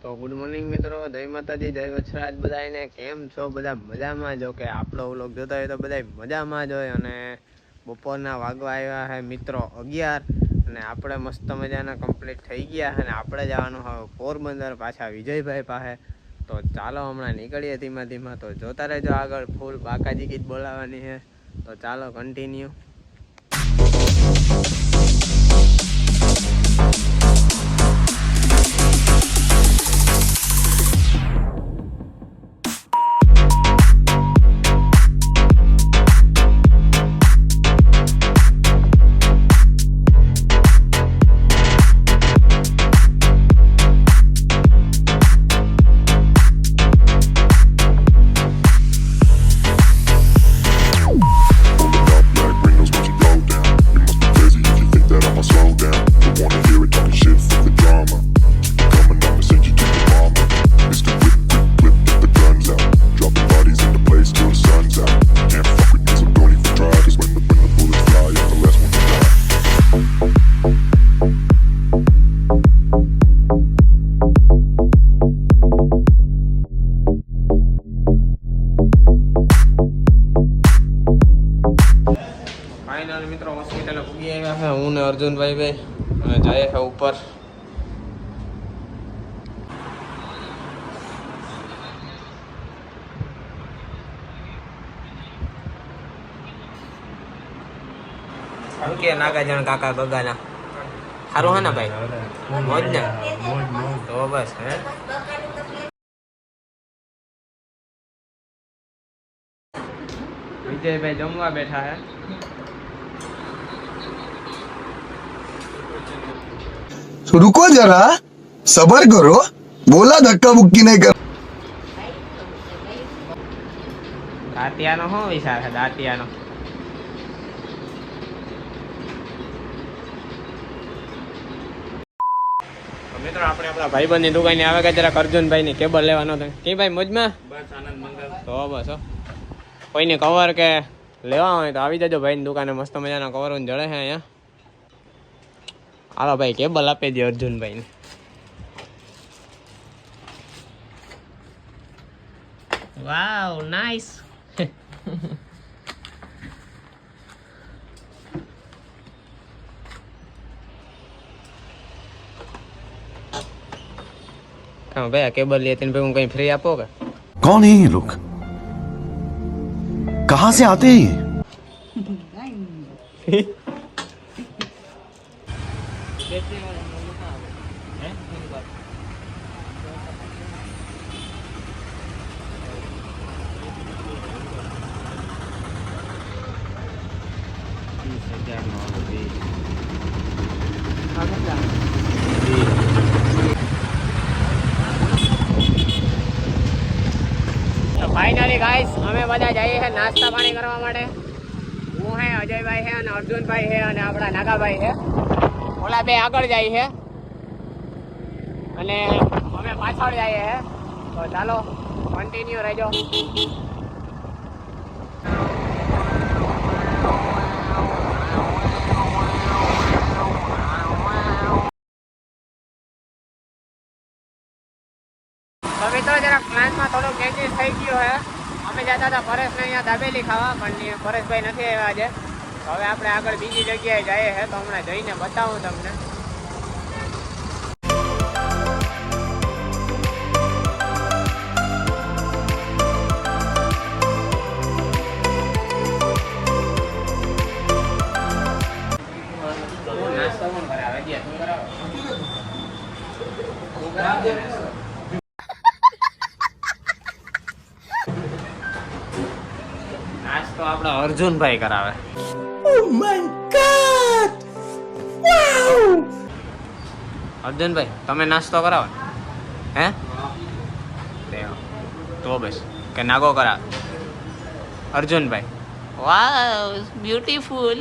તો good morning મિત્રો, જય માતાજી, જય વછરાજ બધાને કેમ છો? બધા મજામાં જો? કે આપણો વ્લોગ જોતા હોય તો બધા મજામાં જ હોય અને બપોરના વાગવા આવ્યા છે મિત્રો અગિયાર અને આપણે મસ્ત મજાના કમ્પ્લીટ થઈ ગયા અને આપણે જવાનું હવે પોરબંદર પાછા વિજયભાઈ પાસે. તો ચાલો હમણાં નીકળીએ ધીમા ધીમા. તો જોતા રહેજો આગળ, ફૂલ બાકાજી ગીત બોલાવવાની છે તો ચાલો કન્ટિન્યુ ફાઇનલ મિત્રો હોસ્પિટલે પૂગી આવ્યા છે. હું ને અર્જુનભાઈ ભાઈ અને જઈએ છે ઉપર. શું કે નાગાજણ કાકા ગગાના સારું હે ને ભાઈ? મોજ ને? તો બસ હે? વિજયભાઈ જમવા બેઠા હે રૂકો જરા સબર કરો બોલા ધક્કા મુક્કી નહીં કરો. દાંતિયાનો હો વિચાર છે દાંતિયાનો? મિત્રો આપણે આપણા ભાઈબંધની દુકાને આવે કે જરાક અર્જુનભાઈની કેબલ લેવાનો હતો. કે ભાઈ મોજમાં? બસ આનંદ મંગલ. તો બસ હો. કોઈને કવર કે લેવા હોય તો આવી જજો ભાઈની દુકાને મસ્ત મજાના કવર જડે છે અહીંયા. હાલો ભાઈ કેબલ આપી દે અર્જુનભાઈને વાવ નાઈસ હા ભાઈ આ કેબલ લે તેને ભાઈ હું કઈ ફ્રી આપો કે कौन है ये लोग कहां से आते हैं તો ફાઇનલી ગાઈસ અમે બધા જઈએ છે નાસ્તા પાણી કરવા માટે. હું હે, અજયભાઈ છે અને અર્જુનભાઈ છે અને આપણા નાગાભાઈ છે ઓલા બે આગળ જાય છે. અને અમે પાછળ જઈએ છે. તો ચાલો કન્ટિન્યુ રહેજો. તો મિત્રો, જરા પ્લાનમાં થોડો ચેન્જીસ થઈ ગયો છે. અમે જતા હતા પરેશને અહીંયા દાબેલી ખાવા, પણ પરેશભાઈ નથી આવ્યા આજે. હવે આપણે આગળ બીજી જગ્યાએ જઈએ છે તો હમણાં જઈને બતાવું તમને. નાસ્તો આપણા અર્જુનભાઈ કરાવે. તું ગોડ નાસ્તો અર્જુનભાઈ તમે નાસ્તો કરાવો. હે. તો બસ. કે નાગો કરા. અર્જુનભાઈ. Wow beautiful.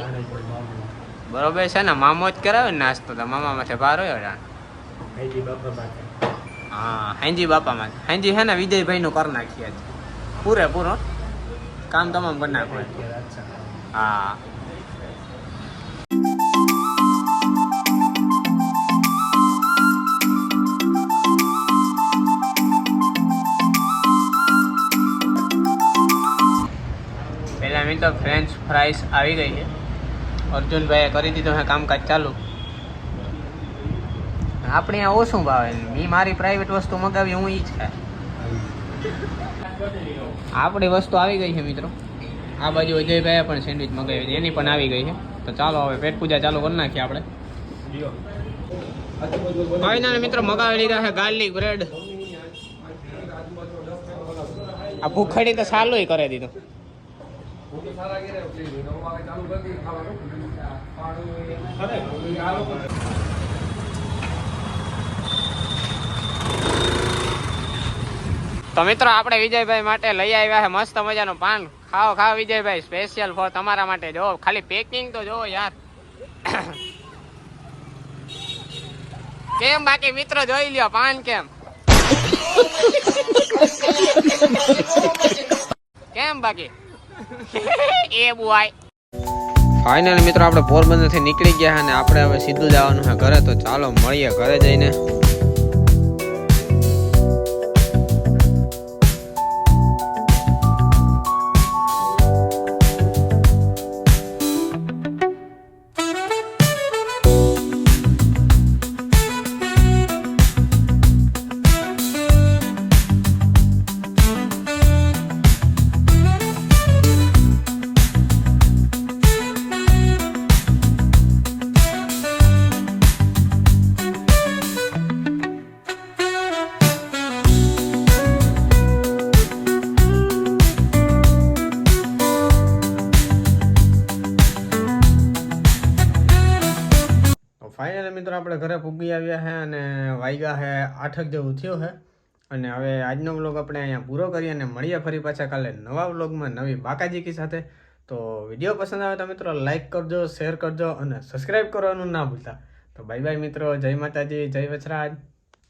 બરોબર છે ને મામો જ કરાવે ને નાસ્તો તો મામા માથે ભાર હોય જાણ હા હાંજી બાપા માં હાંજી છે ને વિજયભાઈ નું કરી નાખીએ. પૂરેપૂરો. કામ તમામ કરી નાખો. હા. રાઈસ આવી ગઈ છે. અર્જુનભાઈએ કરી દીધું હે કામકાજ ચાલુ. આપણે આ ઓછું ભાવે. મેં મારી પ્રાઇવેટ વસ્તુ મગાવી, હું ઈ જ આપણી વસ્તુ આવી ગઈ છે, મિત્રો. આ બાજુ અજયભાઈએ પણ સેન્ડવિચ મગાવી હતી એની પણ આવી ગઈ છે. તો ચાલો, હવે પેટ પૂજા ચાલુ કરી નાખીએ આપણે. ફાઇનલ મિત્રો મગાવી લીધા છે ગાર્લિક બ્રેડ આ ભૂખડી તો સારું કરે દીધું. તો મિત્રો આપણે વિજયભાઈ માટે લઈ આવ્યા છે મસ્ત મજાનું પાન. ખાઓ ખાઓ વિજયભાઈ સ્પેશિયલ ફોર તમારા માટે. જો ખાલી પેકિંગ તો જો યાર. કેમ બાકી મિત્રો જોઈ લ્યો પાન કેમ? કેમ બાકી? એ બોય ફાઇનલ મિત્રો, આપણે પોરબંદરથી નીકળી ગયા અને આપણે હવે સીધું જવાનું છે ઘરે. તો ચાલો, મળીએ ઘરે જઈને. આપણે ઘરે પૂગી આવ્યા છે અને વાગ્યા છે આઠક જેવું થયું છે અને હવે આજનો વ્લોગ આપણે અહીંયા પૂરો કરીએ અને મળીએ ફરી પાછા કાલે નવા વ્લોગમાં નવી બાકાજીકી સાથે. તો વીડિયો પસંદ આવે તો મિત્રો લાઇક કરજો, શેર કરજો અને સબસ્ક્રાઈબ કરવાનું ના ભૂલતા. તો બાય બાય મિત્રો, જય માતાજી, જય વચરાજ.